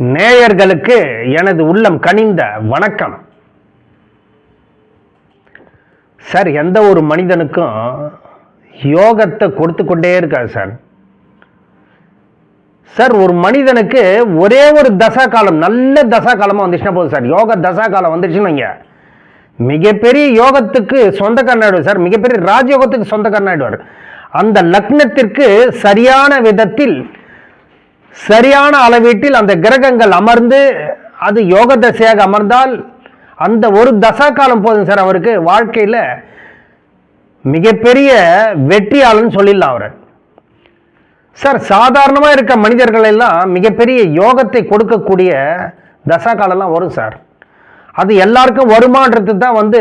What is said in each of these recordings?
நேயர்களுக்கு எனது உள்ளம் கனிந்த வணக்கம். சார் எந்த ஒரு மனிதனுக்கும் யோகத்தை கொடுத்து கொண்டே இருக்காது சார். சார் ஒரு மனிதனுக்கு ஒரே ஒரு தசா காலம் நல்ல தசா காலமாக வந்துச்சுன்னா போதும் சார். யோக தசா காலம் வந்துருச்சுன்னு வைங்க. மிகப்பெரிய யோகத்துக்கு சொந்தக்காரனாயிடுவார் சார். மிகப்பெரிய ராஜயோகத்துக்கு சொந்தக்காரனாயிடுவார் அந்த லக்னத்திற்கு சரியான விதத்தில் சரியான அளவீட்டில் அந்த கிரகங்கள் அமர்ந்து அது யோக தசையாக அமர்ந்தால் அந்த ஒரு தசா காலம் போதும் சார் அவருக்கு வாழ்க்கையில் மிகப்பெரிய வெற்றியாளன்னு சொல்லிடலாம் அவர். சார் சாதாரணமாக இருக்க மனிதர்கள் எல்லாம் மிகப்பெரிய யோகத்தை கொடுக்கக்கூடிய தசா காலம்லாம் வரும் சார். அது எல்லாருக்கும் வருமானது தான் வந்து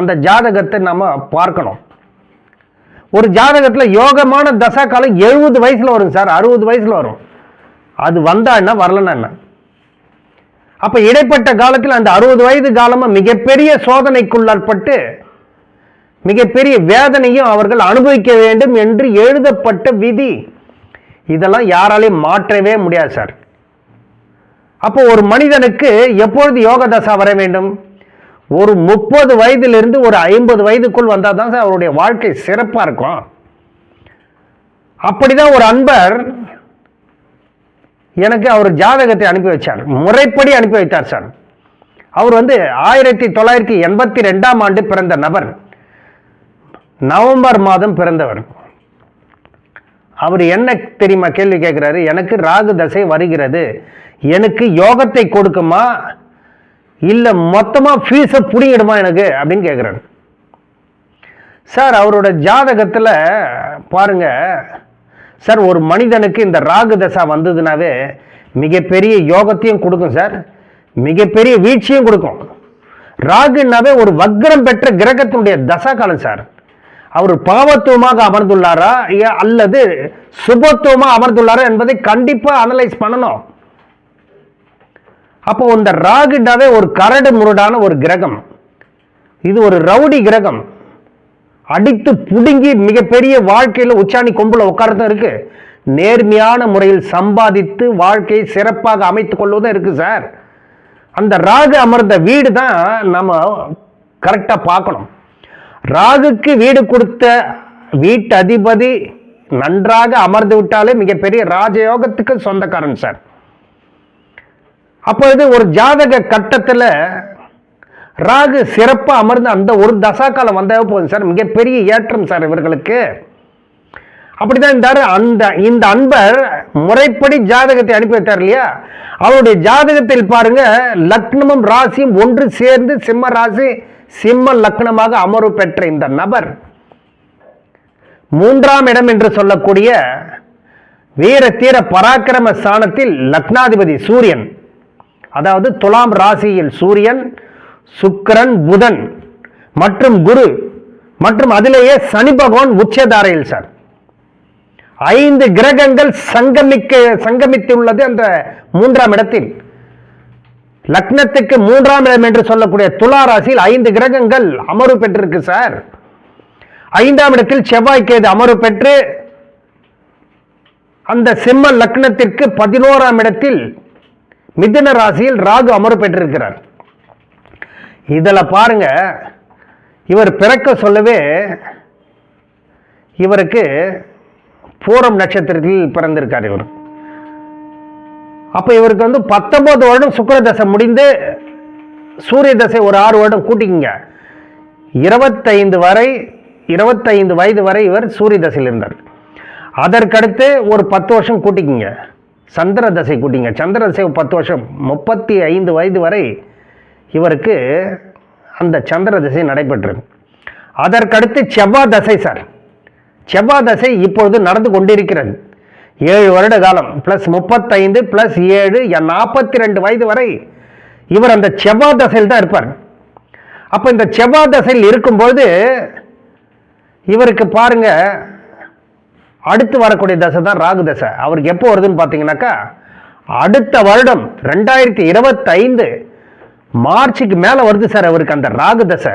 அந்த ஜாதகத்தை நம்ம பார்க்கணும். ஒரு ஜாதகத்தில் யோகமான தசா காலம் எழுபது வயசில் வரும் சார் அறுபது வயசில் வரும். அது வந்தா என்ன வரலன்னா என்ன? அப்ப இடைப்பட்ட காலத்தில் அந்த அறுபது வயது காலமா மிகப்பெரிய சோதனைக்குள்ளாற்பட்டு மிகப்பெரிய வேதனையும் அவர்கள் அனுபவிக்க வேண்டும் என்று எழுதப்பட்ட விதி. இதெல்லாம் யாராலையும் மாற்றவே முடியாது சார். அப்போ ஒரு மனிதனுக்கு எப்பொழுது யோக தசா வர வேண்டும்? ஒரு முப்பது வயதிலிருந்து ஒரு ஐம்பது வயதுக்குள் வந்தால் தான் சார் அவருடைய வாழ்க்கை சிறப்பாக இருக்கும். அப்படிதான் ஒரு அன்பர் எனக்கு அவர் ஜாதகத்தை அனுப்பி வச்சார். முறைப்படி அனுப்பி வைத்தார் சார். அவர் வந்து ஆயிரத்தி தொள்ளாயிரத்தி எண்பத்தி ரெண்டாம் ஆண்டு பிறந்த நபர். நவம்பர் மாதம் பிறந்தவர். அவர் என்ன தெரியுமா கேள்வி கேட்குறாரு எனக்கு ராகு தசை வருகிறது. எனக்கு யோகத்தை கொடுக்குமா? இல்லை மொத்தமாக ஃபீஸை பிடிங்கிடுமா எனக்கு? அப்படின்னு கேட்குறாரு சார் அவரோட ஜாதகத்தில் பாருங்க சார் ஒரு மனிதனுக்கு இந்த ராகு தசா வந்ததுனாவே மிகப்பெரிய யோகத்தையும் கொடுக்கும் சார். மிகப்பெரிய வீழ்ச்சியும் கொடுக்கும். ராகுனாவே ஒரு வக்ரம் பெற்ற கிரகத்தினுடைய தசா காலம் சார். அவர் பாவத்துவமாக அமர்ந்துள்ளாரா அல்லது சுபத்துவமாக அமர்ந்துள்ளாரா என்பதை கண்டிப்பாக அனலைஸ் பண்ணணும். அப்போ இந்த ராகுனாவே ஒரு கரடு முரடான ஒரு கிரகம். இது ஒரு ரவுடி கிரகம். அடித்து புடுங்கி மிகப்பெரிய வாழ்க்கையில் உச்சாணி கொம்புல உட்காரதும் இருக்கு. நேர்மையான முறையில் சம்பாதித்து வாழ்க்கையை சிறப்பாக அமைத்து கொள்வதும் இருக்கு சார் அந்த ராகு அமர்ந்த வீடு தான் நம்ம கரெக்டாக பார்க்கணும். ராகுக்கு வீடு கொடுத்த வீட்டு அதிபதி நன்றாக அமர்ந்து விட்டாலே மிகப்பெரிய ராஜயோகத்துக்கு சொந்தக்காரன் சார் அப்பொழுது ஒரு ஜாதக கட்டத்தில் ராகு சிறப்பாக அமர்ந்து அந்த ஒரு தசாக்காலம் வந்தாவே போதும் சார். மிகப்பெரிய ஏற்றம் சார் இவர்களுக்கு. அப்படிதான் இருந்தார் அந்த இந்த அன்பர் முறைப்படி ஜாதகத்தை அனுப்பி வைத்தார் இல்லையா? அவருடைய ஜாதகத்தில் பாருங்க லக்னமும் ராசியும் ஒன்று சேர்ந்து சிம்ம ராசி சிம்ம லக்னமாக அமர்வு பெற்ற இந்த நபர். மூன்றாம் இடம் என்று சொல்லக்கூடிய வீர தீர பராக்கிரம ஸ்தானத்தில் லக்னாதிபதி சூரியன். அதாவது துலாம் ராசியில் சூரியன் சுக்கரன் புதன் மற்றும் குரு மற்றும் அதிலேயே சனி பகவான் உச்சதாரையில் சார். ஐந்து கிரகங்கள் சங்கமிக்க சங்கமித்துள்ளது அந்த மூன்றாம் இடத்தில். லக்னத்துக்கு மூன்றாம் இடம் என்று சொல்லக்கூடிய துலா ராசியில் ஐந்து கிரகங்கள் அமர்வு பெற்றிருக்கு சார். ஐந்தாம் இடத்தில் செவ்வாய் கேது அமர்வு பெற்று அந்த சிம்ம லக்னத்திற்கு பதினோராம் இடத்தில் மிதுன ராசியில் ராகு அமர்வு பெற்றிருக்கிறார். இதில் பாருங்க இவர் பிறக்க சொல்லவே இவருக்கு பூரம் நட்சத்திரத்தில் பிறந்திருக்கார் இவர். அப்போ இவருக்கு வந்து பத்தொம்பது வருடம் சுக்கர தசை முடிந்து சூரிய தசை ஒரு ஆறு வருடம் கூட்டிக்கிங்க. இருபத்தைந்து வரை இருபத்தைந்து வயது வரை இவர் சூரிய தசையில் இருந்தார். அதற்கடுத்து ஒரு பத்து வருஷம் கூட்டிக்கிங்க. சந்திர தசை கூட்டிங்க. சந்திர தசை பத்து வருஷம் முப்பத்தி ஐந்து வயது வரை இவருக்கு அந்த சந்திர தசை நடைபெற்றது. அதற்கடுத்து செவ்வாய் தசை சார். செவ்வாய் தசை இப்பொழுது நடந்து கொண்டிருக்கிறது. ஏழு வருட காலம் ப்ளஸ் முப்பத்தைந்து ப்ளஸ் ஏழு நாற்பத்தி ரெண்டு வயது வரை இவர் அந்த செவ்வாய் தசையில் தான் இருப்பார். அப்போ இந்த செவ்வாய் தசையில் இருக்கும்பொழுது இவருக்கு பாருங்க அடுத்து வரக்கூடிய தசை தான் ராகு தசை. அவருக்கு எப்போ வருதுன்னு பார்த்தீங்கன்னாக்கா அடுத்த வருடம் ரெண்டாயிரத்தி இருபத்தைந்து மார்ச்சுக்கு மேலே வருது சார் அவருக்கு அந்த ராகு தசை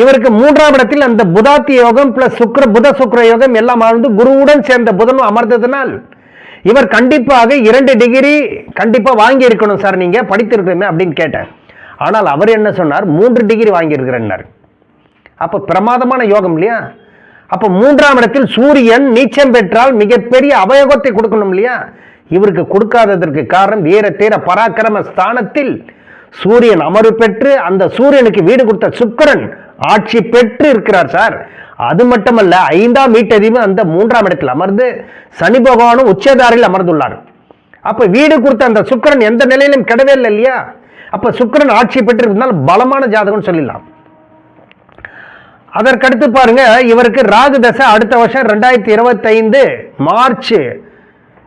இவருக்கு மூன்றாம் இடத்தில் அந்த புதாத்தி யோகம் பிளஸ் சுக்கர புத சுக்கர யோகம் எல்லாம் அமர்ந்து குருவுடன் சேர்ந்த புதனும் அமர்ந்ததினால் இவர் கண்டிப்பாக இரண்டு டிகிரி கண்டிப்பா வாங்கி இருக்கணும் சார் நீங்க படித்திருக்கணுமே அப்படின்னு கேட்டேன். ஆனால் அவர் என்ன சொன்னார்? மூன்று டிகிரி வாங்கியிருக்கிறேன்னார். அப்போ பிரமாதமான யோகம் இல்லையா? அப்போ மூன்றாம் இடத்தில் சூரியன் நீச்சம் பெற்றால் மிகப்பெரிய அவயோகத்தை கொடுக்கணும் இல்லையா? இவருக்கு கொடுக்காததற்கு காரணம் வீர தீர பராக்கிரம ஸ்தானத்தில் சூரியன் அமர்வு பெற்று அந்த சூரியனுக்கு வீடு கொடுத்த சுக்கிரன் ஆட்சி பெற்று இருக்கிறார் சார். அது மட்டுமல்ல ஐந்தாம் வீட்டதிவு அந்த மூன்றாம் இடத்தில் அமர்ந்து சனி பகவானும் உச்சதாரில் அமர்ந்துள்ளார். அப்ப வீடு கொடுத்த அந்த சுக்கிரன் எந்த நிலையிலும் கிடவே இல்லை இல்லையா? அப்ப சுக்கிரன் ஆட்சி பெற்றிருந்தால் பலமான ஜாதகம்னு சொல்லிடலாம். அதற்கடுத்து பாருங்க இவருக்கு ராகு தசை அடுத்த வருஷம் ரெண்டாயிரத்தி இருபத்தைந்து மார்ச்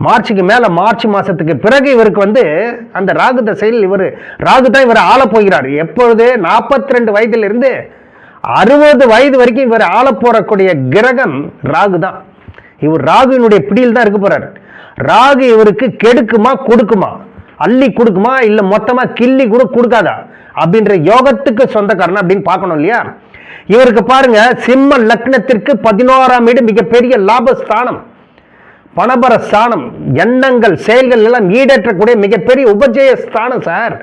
மார்ச்சுக்கு மேலே மார்ச் மாதத்துக்கு பிறகு இவருக்கு வந்து அந்த ராகு தசையில் இவர் ராகு தான் இவர் ஆளப் போகிறார். எப்பொழுது? நாற்பத்தி ரெண்டு வயதிலிருந்து அறுபது வயது வரைக்கும் இவர் ஆளப் போறக்கூடிய கிரகம் ராகு தான். இவர் ராகுவினுடைய பிடியில் தான் இருக்க போறார். ராகு இவருக்கு கெடுக்குமா கொடுக்குமா? அள்ளி கொடுக்குமா இல்லை மொத்தமாக கிள்ளி கூட கொடுக்காதா? அப்படின்ற யோகத்துக்கு சொந்தக்காரன் அப்படின்னு பார்க்கணும் இல்லையா? இவருக்கு பாருங்க சிம்ம லக்னத்திற்கு பதினோராம் வீடு மிகப்பெரிய லாபஸ்தானம். பணபர ஸ்தானம் எண்ணங்கள் செயல்கள் எல்லாம் ஈடேற்றக்கூடிய மிகப்பெரிய உபஜய ஸ்தானம் சார்.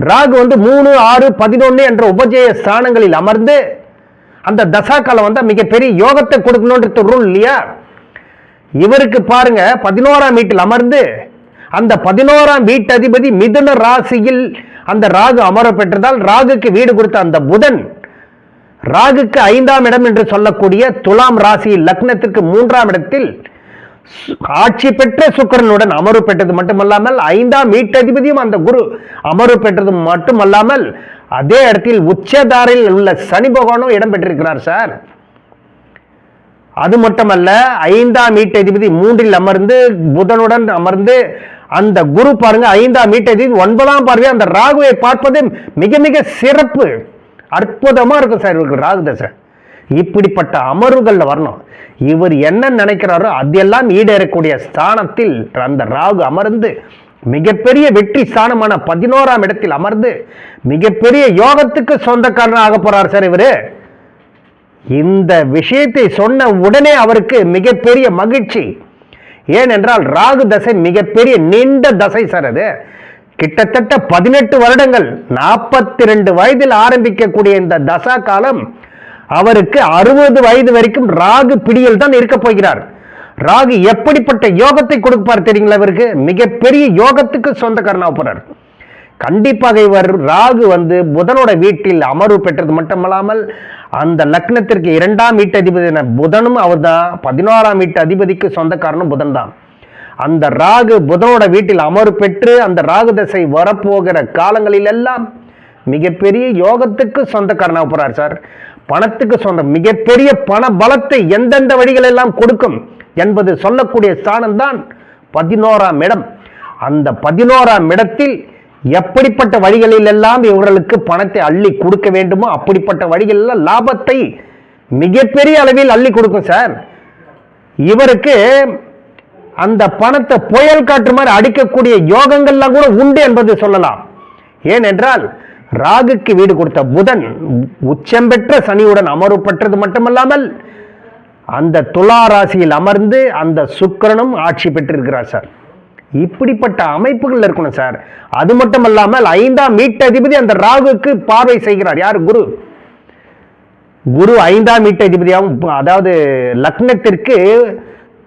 ராகு வந்து மூணு ஆறு பதினொன்று என்ற உபஜய ஸ்தானங்களில் அமர்ந்து அந்த தசா காலம் வந்தா மிகப்பெரிய யோகத்தை கொடுக்கணுன்றது ரூல் இல்லையா? இவருக்கு பாருங்க பதினோராம் வீட்டில் அமர்ந்து அந்த பதினோராம் வீட்டதிபதி மிதுன ராசியில் அந்த ராகு அமர பெற்றதால் ராகுக்கு வீடு கொடுத்த அந்த புதன் ராகுக்கு ஐந்தாம் இடம் என்று சொல்லக்கூடிய துலாம் ராசியில் லக்னத்திற்கு மூன்றாம் இடத்தில் ஆட்சி பெற்ற சுக்கிரனுடன் அமர்வு பெற்றது மட்டுமல்லாமல் ஐந்தாம் வீட்டதிபதியும் அந்த குரு அமர்வு பெற்றது மட்டுமல்லாமல் அதே இடத்தில் உச்சதாரில் உள்ள சனி பகவானும் இடம் பெற்றிருக்கிறார் சார். அது மட்டுமல்ல ஐந்தாம் வீட்டதிபதி மூன்றில் அமர்ந்து புதனுடன் அமர்ந்து அந்த குரு பாருங்க ஐந்தாம் வீட்டதிபதி ஒன்பதாம் பார்வை அந்த ராகுவை பார்ப்பது மிக மிக சிறப்பு அற்புதமா இருக்கும் சார் இவருக்கு ராகு தசை. இப்படிப்பட்ட அமர்வுகளில் வரணும். இவர் என்ன நினைக்கிறாரோ அதெல்லாம் ஈடேறக்கூடிய ஸ்தானத்தில் அந்த ராகு அமர்ந்து மிகப்பெரிய வெற்றி ஸ்தானமான பதினோராம் இடத்தில் அமர்ந்து மிகப்பெரிய யோகத்துக்கு சொந்தக்காரனாக போறார் சார் இவரு. இந்த விஷயத்தை சொன்ன உடனே அவருக்கு மிகப்பெரிய மகிழ்ச்சி. ஏனென்றால் ராகு தசை மிகப்பெரிய நீண்ட தசை சார் அது. கிட்டத்தட்ட பதினெட்டு வருடங்கள் நாற்பத்தி ரெண்டு வயதில் ஆரம்பிக்கக்கூடிய இந்த தசா காலம் அவருக்கு அறுபது வயது வரைக்கும் ராகு பிடியில் தான் இருக்க போகிறார். ராகு எப்படிப்பட்ட யோகத்தை கொடுப்பார் தெரியுங்களா இவருக்கு? மிகப்பெரிய யோகத்துக்கு சொந்தக்காரனாக போறார். கண்டிப்பாக இவர் ராகு வந்து புதனோட வீட்டில் அமர்வு பெற்றது மட்டுமல்லாமல் அந்த லக்னத்திற்கு இரண்டாம் வீட்டு அதிபதி புதனும் அவர்தான். பதினோராம் வீட்டு அதிபதிக்கு சொந்தக்காரனும் புதன் தான் அந்த ராகு புதனோட வீட்டில் அமர்வு பெற்று அந்த ராகு தசை வரப்போகிற காலங்களில் எல்லாம் மிகப்பெரிய யோகத்துக்கு சொந்தக்காரனாக போகிறார் சார். பணத்துக்கு சொந்த மிகப்பெரிய பண பலத்தை எந்தெந்த வழிகள் எல்லாம் கொடுக்கும் என்பது சொல்லக்கூடிய ஸ்தானம் தான் பதினோராம் இடம். அந்த பதினோராம் இடத்தில் எப்படிப்பட்ட வழிகளில் எல்லாம் இவர்களுக்கு பணத்தை அள்ளி கொடுக்க வேண்டுமோ அப்படிப்பட்ட வழிகளில் லாபத்தை மிகப்பெரிய அளவில் அள்ளி கொடுக்கும் சார். இவருக்கு அந்த பணத்தை புயல் காற்று மாதிரி அடிக்கக்கூடிய யோகங்கள்லாம் கூட உண்டு என்பது சொல்லலாம். ஏனென்றால் ராகுக்கு வீடு கொடுத்த புதன் உச்சம் பெற்ற சனியுடன் அமர்வு பெற்றது மட்டுமல்லாமல் அந்த துலா ராசியில் அமர்ந்து அந்த சுக்கிரனும் ஆட்சி பெற்றிருக்கிறார் சார். இப்படிப்பட்ட அமைப்புகள் இருக்கணும் சார். அது மட்டுமல்லாமல் ஐந்தாம் வீட்டதிபதி அந்த ராகுக்கு பார்வை செய்கிறார். யார்? குரு. குரு ஐந்தாம் வீட்டதிபதியாகவும் அதாவது லக்னத்திற்கு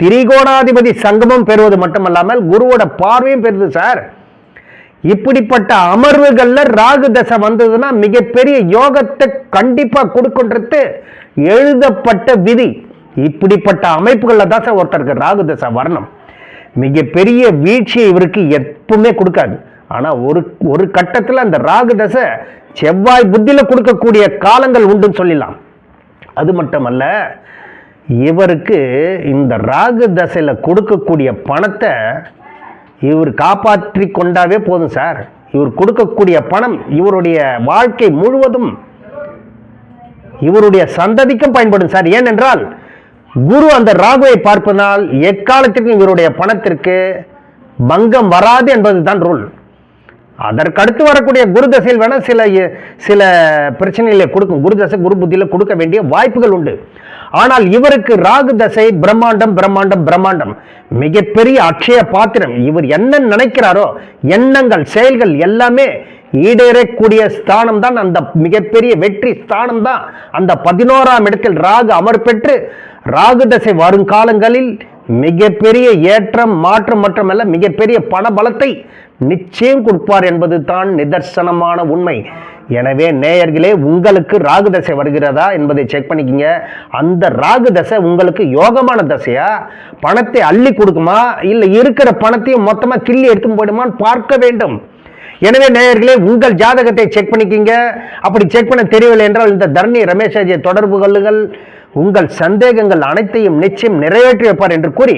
திரிகோணாதிபதி சங்கமம் பெறுவது மட்டுமல்லாமல் குருவோட பார்வையும் பெறுது சார். இப்படிப்பட்ட அமர்வுகள்ல ராகு தசை வந்ததுன்னா மிகப்பெரிய யோகத்தை கண்டிப்பா கொடுக்குன்றது எழுதப்பட்ட விதி. இப்படிப்பட்ட அமைப்புகளில் தான் சார் ஒருத்தருக்கு ராகு தசை வரணும். மிகப்பெரிய வீழ்ச்சியை இவருக்கு எப்பவுமே கொடுக்காது. ஆனால் ஒரு ஒரு கட்டத்தில் அந்த ராகு தசை செவ்வாய் புத்தியில் கொடுக்கக்கூடிய காலங்கள் உண்டுன்னு சொல்லலாம் அது மட்டுமல்ல இவருக்கு இந்த ராகு தசையில் கொடுக்கக்கூடிய பணத்தை இவர் காப்பாற்றி கொண்டாவே போதும் சார் இவர் கொடுக்கக்கூடிய பணம் இவருடைய வாழ்க்கை முழுவதும் இவருடைய சந்ததிக்கும் பயன்படும் சார் ஏனென்றால் குரு அந்த ராகுவை பார்ப்பதனால் எக்காலத்திற்கும் இவருடைய பணத்திற்கு பங்கம் வராது என்பதுதான் ரூல் அதற்கடுத்து வரக்கூடிய குரு தசையில் வேணால் சில சில பிரச்சனைகளை கொடுக்கும். குரு தசை குரு புத்தியில் கொடுக்க வேண்டிய வாய்ப்புகள் உண்டு. ஆனால் இவருக்கு ராகு தசை பிரம்மாண்டம் பிரம்மாண்டம் பிரம்மாண்டம். மிகப்பெரிய அக்ஷய பாத்திரம். இவர் என்ன நினைக்கிறாரோ எண்ணங்கள் செயல்கள் எல்லாமே ஈடேறக்கூடிய ஸ்தானம் தான் அந்த மிகப்பெரிய வெற்றி ஸ்தானம் தான் அந்த பதினோராம் இடத்தில் ராகு அமர் பெற்று ராகு தசை வருங்காலங்களில் மிகப்பெரிய ஏற்றம் மாற்றம் மற்றமல்ல மிகப்பெரிய பண பலத்தை நிச்சயம் கொடுப்பார் என்பது தான் நிதர்சனமான உண்மை. எனவே நேயர்களே உங்களுக்கு ராகு தசை வருகிறதா என்பதை செக் பண்ணிக்கிங்க. அந்த ராகு தசை உங்களுக்கு யோகமான தசையா? பணத்தை அள்ளி கொடுக்குமா? இல்லை இருக்கிற பணத்தையும் மொத்தமாக கிள்ளி எடுத்து போயிடுமான்னு பார்க்க வேண்டும். எனவே நேயர்களே உங்கள் ஜாதகத்தை செக் பண்ணிக்கிங்க. அப்படி செக் பண்ண தெரியவில்லை என்றால் இந்த தரணி ரமேஷாஜியை தொடர்பு கொள்ளுங்கள். உங்கள் சந்தேகங்கள் அனைத்தையும் நிச்சயம் நிறைவேற்றி வைப்பார் என்று கூறி